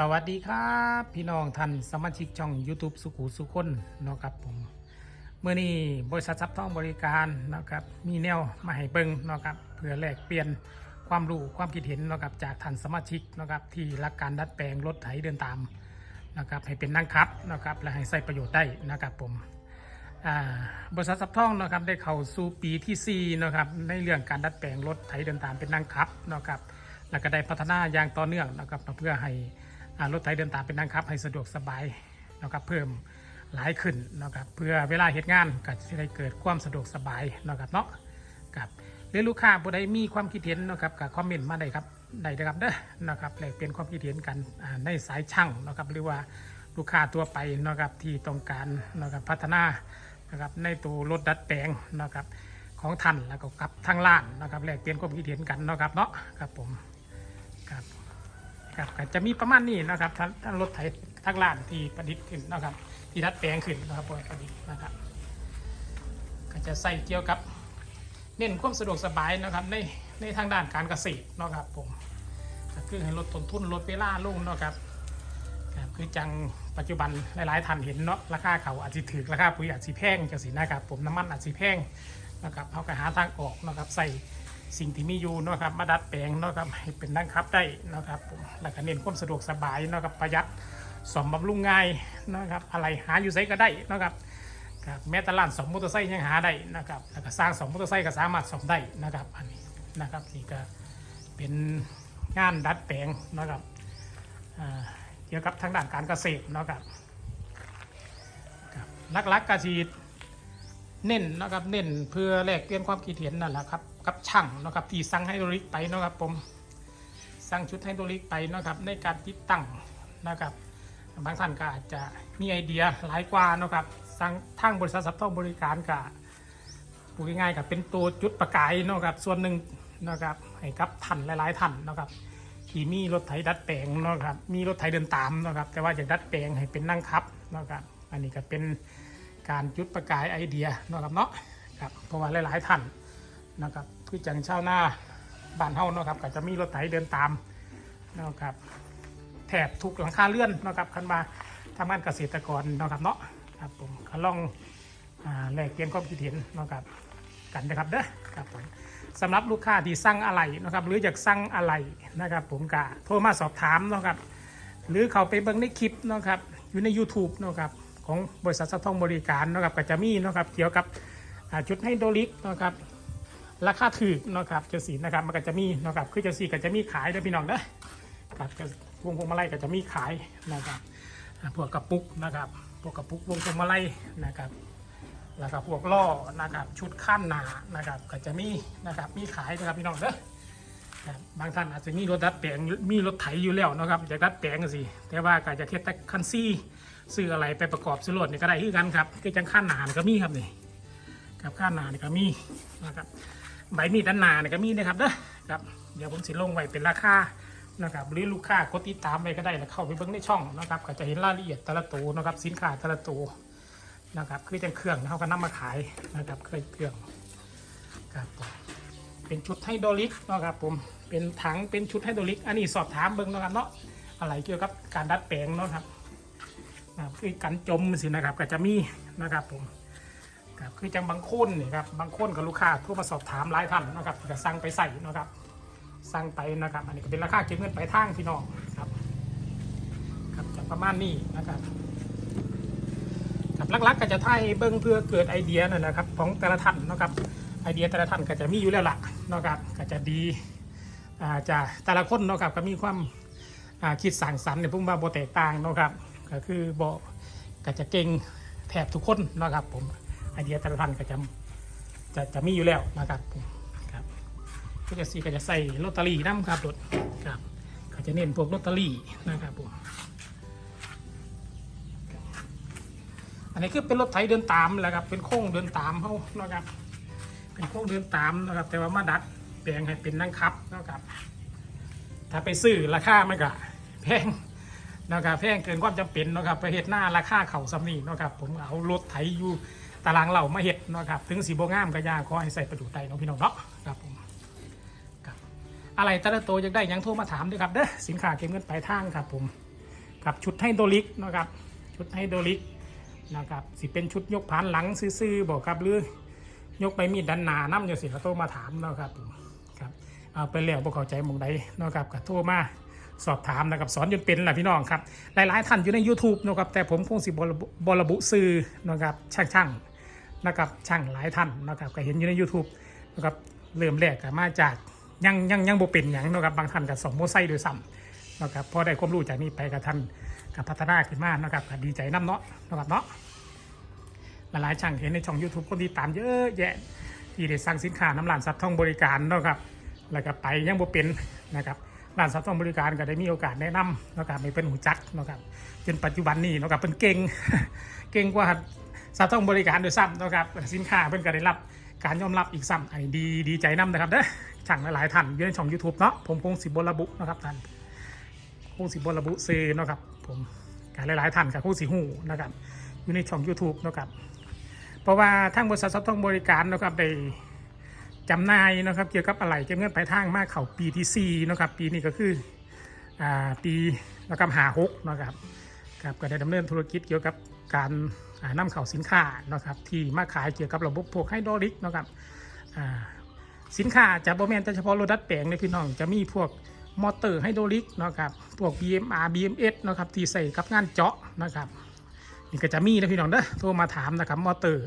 สวัสดีครับ พี่น้องท่านสมาชิกช่อง YouTube สุขุสุคนเนาะครับผมเมื่อนี้บริษัทซับท่องบริการเนาะครับมีแนวมาให้เบิงเนาะครับเพื่อแลกเปลี่ยนความรู้ความคิดเห็นเนาะครับจากท่านสมาชิกเนาะครับที่รักการดัดแปลงรถไถเดินตามนะครับให้เป็นนั่งคับนะครับและให้ใช้ประโยชน์ได้นะครับผมบริษัทซับท่องนะครับได้เข้าสู่ปีที่4นะครับในเรื่องการดัดแปลงรถไถเดินตามเป็นนั่งคับนะครับแล้วก็ได้พัฒนาอย่างต่อเนื่องนะครับเพื่อให้ รถไถเดินตามเป็นนั่งคับ ให้สะดวกสบายนะครับเพิ่มหลายขึ้นนะครับเพื่อเวลาเหตุงานก็จะได้เกิดความสะดวกสบายนะครับเนาะครับหรือลูกค้าผู้ใดมีความคิดเห็นนะครับก็คอมเมนต์มาได้ครับได้นะครับเด้อนะครับแลกเปลี่ยนความคิดเห็นกันในสายช่างนะครับหรือว่าลูกค้าตัวไปนะครับที่ต้องการนะครับพัฒนานะครับในตัวรถดัดแปลงนะครับของท่านแล้วก็กับทางร้านนะครับแลกเปลี่ยนความคิดเห็นกันนะครับเนาะครับผมครับ ครับก็จะมีประมาณนี้นะครับท่านรถไถทางร้านที่ประดิษฐ์ขึ้นนะครับ ที่ดัดแปลงขึ้นนะครับประดิษฐ์นะครับ ก็จะใส่เกี่ยวกับ เน้นความสะดวกสบายนะครับ ในในทางด้านการเกษตรนะครับผมก็คือให้ลดต้นทุนลดเวลาลงนะครับครับคือจังปัจจุบันหลายๆท่านเห็นเนาะราคาเขาอาจจะถือราคาปุ๋ยอาจจะแพงจังสินะครับผมน้ำมันอาจจะแพงนะครับเขาก็หาทางออกนะครับใส่ สิ่งที่มีอยู่เนาะครับมาดัดแปลงเนาะครับให้เป็นนั่งคับได้นะครับผมแล้วก็เน้นความสะดวกสบายเนาะครับประหยัดสมบำรุงง่ายนะครับอะไรหาอยู่ไสก็ได้นะครับครับแม้แต่ร้านสมมอเตอร์ไซค์ยังหาได้นะครับแล้วก็สร้างสมมอเตอร์ไซค์ก็สามารถสมได้นะครับอันนี้นะครับนี่ก็เป็นงานดัดแปลงนะครับเกี่ยวกับทางด้านการเกษตรนะครับรับลักๆกสีเน้นนะครับเน้นเพื่อแลกเปลี่ยนความคิดเห็นนั่นแหละครับ กับช่างนะครับที่สั่งไฮดรอลิกไปนะครับผมสั่งชุดไฮดรอลิกไปนะครับในการติดตั้งนะครับบางท่านก็อาจจะมีไอเดียหลายกว่านะครับสั่งทางบริษัทสับท่องบริการกับพูดง่ายๆกับเป็นตัวจุดประกายนะครับส่วนหนึ่งนะครับให้กับท่านหลายๆท่านนะครับที่มีรถไถดัดแปลงนะครับมีรถไถเดินตามนะครับแต่ว่าอยากดัดแปลงให้เป็นนั่งคับนะครับอันนี้ก็เป็นการจุดประกายไอเดียนะครับเนาะครับเพราะว่าหลายๆท่านนะครับ คือจังชาวนาบ้านเฮาเนาะครับก็จะมีรถไถเดินตามเนาะครับแถบทุกหลังคาเลื่อนเนาะครับคันมาทำงานเกษตรกรเนาะครับเนาะครับผมก็ลองอ่าแลกเปลี่ยนความคิดเห็นเนาะครับกันนะครับเด้อครับผมสำหรับลูกค้าที่สั่งอะไรนะครับหรืออยากสั่งอะไรนะครับ ผมก็โทรมาสอบถามเนาะครับ หรือเขาไปเบิ่งในคลิปเนาะครับอยู่ใน YouTube เนาะครับของบริษัทสัตว์ทองบริการเนาะครับก็จะมีเนาะครับเกี่ยวกับอ่าชุดไฮโดรลิกเนาะครับ ราคาถูกนะครับเจ้าสีนะครับมันก็จะมีนะครับคือเจ้าสีก็จะมีขายด้อพี่น้องเด้อครับก็วงพวงมาลัยก็จะมีขายนะครับพวกกระปุกนะครับพวกกระปุกวงพวงมาลัยนะครับแล้วก็พวกล่อนะครับชุดขั้นหนานะครับก็จะมีนะครับมีขายนะครับพี่น้องเด้อครับบางท่านอาจจะมีรถดัดแปลงมีรถไถอยู่แล้วนะครับอยากดัดแปลงสิแต่ว่าก็จะเทียบแต่คันซี่ซื้ออะไรไปประกอบซื้อรถนี่ก็ได้คือกันครับคือจังขั้นหนานก็มีครับนี่ ครับขั้นหนานี่ก็มีนะครับใบมีดด้านหนานี่ก็มีนะครับเด้อครับเดี๋ยวผมสิลงไว้เป็นราคานะครับหรือลูกค้ากดติดตามไปก็ได้แล้วเข้าไปเบิ่งในช่องนะครับก็จะเห็นรายละเอียดแต่ละตัวนะครับสินค้าแต่ละตัวนะครับคือจังเครื่องเขาก็นำมาขายนะครับเครื่องเครื่องครับเป็นชุดไฮดรอลิกนะครับผมเป็นถังเป็นชุดไฮดรอลิก อันนี้สอบถามเบิ้งนะครับเนาะอะไรเกี่ยวกับการดัดแปลงเนาะครับนะครับคือกันจมสินะครับก็จะมีนะครับผม ครับคือจังบางคนนี่ครับบางคนกับลูกค้าโทั่วมาสอบถามหลายท่านนะครับก็สั่งไปใส่นะครับสั่งไปนะครับ อันนี้ก็เป็นราคาเก็บเงินไปทางพี่น้องครับครับจะประมาณนี้นะครับครับลักๆก็จะไทยเบิ้งเพื่อเกิดไอเดียนั่นนะครับของแต่ละท่านนะครับไอเดียแต่ละท่านก็จะมีอยู่แล้วล่ะนะครับก็จะดีอ่าจะแต่ละคนนะครับก็มีความอ่าคิดสร้างสรรค์ในพุ่มว่าโบแตกต่างนะครับก็คือโบก็จะเก่งแทบทุกคนนะครับผม ไอเดียแต่ละท่านก็จะจะจะมีอยู่แล้วนะครับผมครับก็จะสีก็จะใส่ลอตเตอรี่น้ำครับรถครับก็จะเน้นพวกลอตเตอรี่นะครับผมอันนี้คือเป็นรถไถเดินตามแหละครับเป็นโค้งเดินตามเขานะครับ เป็นโค้งเดินตามนะครับ แต่ว่ามาดัดแปลงให้เป็นนั่งคับนะครับ ถ้าไปซื้อราคาไมันก็แพงนะครับแพงเกินความจำเป็นนะครับไปเห็ดหน้าราคาเข่าสำนีนะครับผมเอารถไถอยู่ ตารางเหล่ามาเห็ดนะครับถึงสีโบงามก็ยาขอให้ใส่ประจุไตเนาะพี่น้องเนาะครับผมครับอะไรต่ละตัวอยากได้ยังโทรมาถามด้วยครับเด้อสินค้าเก็บเงินปลายทางครับผมกับชุดไฮโดรลิกนะครับชุดไฮโดรลิกนะครับสิเป็นชุดยกผ่านหลังซื่อๆบอกครับหรือยกไปมีดดันหนาน้ำอยู่สิก็โทรมาถามเนาะครับผมครับเอาไปแล้วบ่เข้าใจมองใดเนาะครับก็โทรมาสอบถามนะครับสอนจนเป็นแหละพี่น้องครับ หลายๆท่านอยู่ใน YouTube นะครับแต่ผมคงสิบรบุบระบุซื้อนะครับช่างๆ นะครับช่างหลายท่านนะครับก็เห็นอยู่ใน YouTube นะครับเริ่มแรกก็มาจากยังยังยังบ่เป็นหยังนะครับบางท่านก็สองโมไซค์ด้วยซ้ำนะครับพอได้ความรู้จากนี้ไปกับท่านกับพัฒนาขึ้นมานะครับก็ดีใจน้ำเนาะนะครับเนาะหลายๆช่างเห็นในช่อง YouTube คนที่ตามเยอะแยะที่ได้สั่งสินค้าน้ำร้านสัตว์ท่องบริการนะครับแล้วก็ไปยังบ่เป็นนะครับร้านสัตว์ท่องบริการก็ได้มีโอกาสแนะนำนะครับไม่เป็นหูจักนะครับจนปัจจุบันนี้นะครับเป็นเก่งเก่งกว่า สัตว์ท่องบริการโดยซ้ำนะครับสินค้าเพิ่นก็ได้รับการยอมรับอีกซ้ำไอ้ดีดีใจนํนะครับเด้อช่างหลายๆท่านอยู่ในช่อง YouTube เนาะผมคงสิบระบุนะครับท่านคงสิบระบุซื้อเนาะครับผมการหลายๆท่านก็คงสิหูนะครับอยู่ในช่อง YouTube นะครับเพราะว่าทางบริษัทซับต้องบริการนะครับได้จำนายนะครับเกี่ยวกับอะไรเก็บเงินไปทางมากเข่าปีที่สี่นะครับปีนี้ก็คืออ่าปีนะครับหาหกนะครับครับก็ได้ดำเนินธุรกิจเกี่ยวกับการ อ่านำเข้าสินค้านะครับที่มาขายเกี่ยวกับระบบพวกไฮดรอลิกนะครับสินค้าจะบ่แม่นแต่เฉพาะรถดัดแปลงในพี่น้องจะมีพวกมอเตอร์ไฮดรอลิกนะครับพวก BMR BMS นะครับที่ใส่กับงานเจาะนะครับนี่ก็จะมีนะพี่น้องเด้อโทรมาถามนะครับมอเตอร์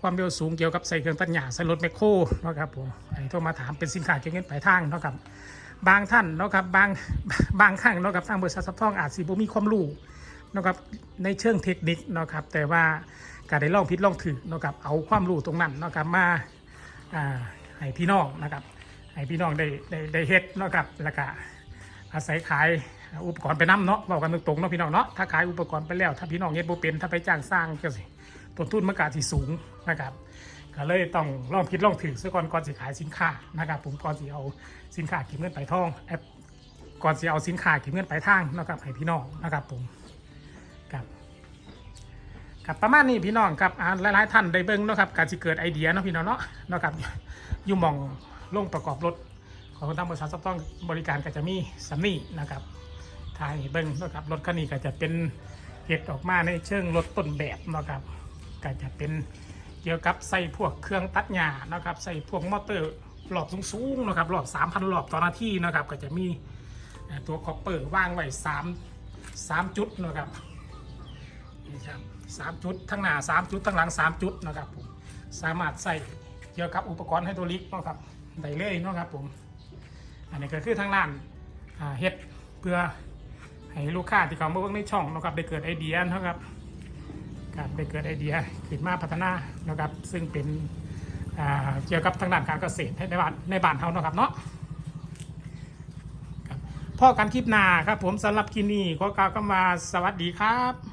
ความเร็วสูงเกี่ยวกับใส่เครื่องตัดหญ้าใส่รถแมคโครนะครับผมให้โทรมาถามเป็นสินค้าเก็บเงินปลายทางนะครับบางท่านนะครับบางบางครั้งนะครับทางบริษัทซับท่องอาจสิบ่มีความรู้ นะครับในเชิงเทคนิคนะครับแต่ว่าการได้ลองผิดลองถือนะครับเอาความรู้ตรงนั้นนะครับมาให้พี่น้องนะครับให้พี่น้องได้ได้ได้เฮ็ดนะครับแล้วก็อาศัยขายอุปกรณ์ไปน้ำเนาะบอกกันตรงๆเนาะพี่น้องเนาะถ้าขายอุปกรณ์ไปแล้ว ถ้าพี่น้องเฮ็ดบ่เป็นถ้าไปจ้างสร้างก็สิต้นทุนมันก็อาจสิสูงนะครับก็เลยต้องลองคิดลองถือซะก่อนก่อนสิขายสินค้านะครับผมก่อนสิเอาสินค้าเก็บเงินไปลายทองแอปก่อนสิเอาสินค้าเก็บเงินไปลายทางนะครับให้พี่น้องนะครับผม ครับประมาณนี้พี่น้องครับอ่าหลายๆท่านได้เบิ่งเนาะครับการสิเกิดไอเดียเนาะพี่น้องเนาะเนาะครับอยู่มองลงประกอบรถของทางบริษัทซับต้องบริการก็จะมีสัมนี่นะครับทายเบิ้งนะครับรถคันนี้ก็จะเป็นเห็ดออกมาในเชิงรถต้นแบบนะครับก็จะเป็นเกี่ยวกับใส่พวกเครื่องตัดหญ้านะครับใส่พวกมอเตอร์หลอบสูงๆนะครับหลอบ3,000หลอบต่อนาทีนะครับก็จะมีตัวคอปเปอร์วางไว้3 3จุดนะครับ นี่ครับสามจุดทั้งหน้า3จุดทั้งหลัง3จุดนะครับผมสามารถใส่เกี่ยวกับอุปกรณ์ไฮดรอลิกนะครับได้เลยเนาะครับผมอันนี้ก็คือทางร้านอ่าเฮ็ดเพื่อให้ลูกค้าที่เขามาเบิ่งในช่องนะครับได้เกิดไอเดียนะครับการได้เกิดไอเดียขึ้นมาพัฒนานะครับซึ่งเป็นเกี่ยวกับทางด้านการเกษตรในบ้านในบ้านเฮานะครับเนาะพ่อกันคลิปหน้าครับผมสำหรับคลิปนี้ขอกล่าวคำว่าสวัสดีครับ